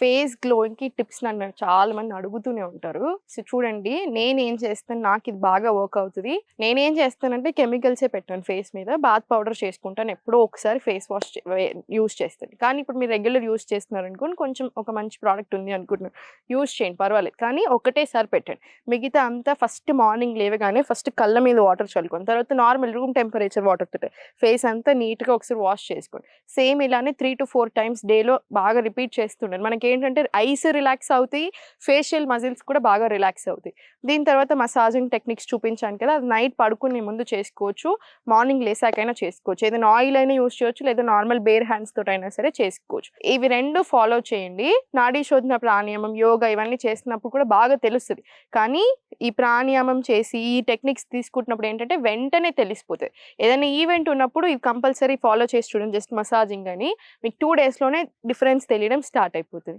Face గ్లోయింగ్కి tips నన్ను చాలా మంది అడుగుతూనే ఉంటారు. సో చూడండి నేనేం చేస్తాను నాకు ఇది బాగా వర్క్ అవుతుంది. నేనేం చేస్తానంటే కెమికల్సే పెట్టాను ఫేస్ మీద బాత్ పౌడర్ చేసుకుంటాను ఎప్పుడో ఒకసారి ఫేస్ వాష్ యూస్ చేస్తాను. కానీ ఇప్పుడు మీరు రెగ్యులర్ యూస్ చేస్తున్నారు అనుకోండి కొంచెం ఒక మంచి ప్రోడక్ట్ ఉంది అనుకుంటున్నారు యూస్ చేయండి పర్వాలేదు. కానీ ఒకటేసారి పెట్టండి. మిగతా అంతా ఫస్ట్ మార్నింగ్ లేవగానే ఫస్ట్ కళ్ళ మీద వాటర్ చల్లుకోండి. తర్వాత నార్మల్ రూమ్ టెంపరేచర్ వాటర్ తోటి ఫేస్ అంతా నీట్గా ఒకసారి వాష్ చేసుకోండి. సేమ్ ఇలానే త్రీ టు ఫోర్ టైమ్స్ డేలో బాగా రిపీట్ చేస్తుండండి మనకి ఏంటంటే ఐస్ రిలాక్స్ అవుతాయి ఫేషియల్ మజిల్స్ కూడా బాగా రిలాక్స్ అవుతాయి. దీని తర్వాత మసాజింగ్ టెక్నిక్స్ చూపించాను కదా అది నైట్ పడుకునే ముందు చేసుకోవచ్చు మార్నింగ్ లేసాకైనా చేసుకోవచ్చు. ఏదైనా ఆయిల్ అయినా యూస్ చేయొచ్చు లేదా నార్మల్ బేర్ హ్యాండ్స్ తోటైనా సరే చేసుకోవచ్చు. ఇవి రెండు ఫాలో చేయండి. నాడీ శోధన ప్రాణాయామం యోగా ఇవన్నీ చేసినప్పుడు కూడా బాగా తెలుస్తుంది. కానీ ఈ ప్రాణాయామం చేసి ఈ టెక్నిక్స్ తీసుకుంటున్నప్పుడు ఏంటంటే వెంటనే తెలిసిపోతుంది ఏదైనా ఈవెంట్ ఉన్నప్పుడు ఇది కంపల్సరీ ఫాలో చేసి చూడండి జస్ట్ మసాజింగ్ అని. మీకు టూ డేస్లోనే డిఫరెన్స్ తెలియడం స్టార్ట్ అయిపోతుంది.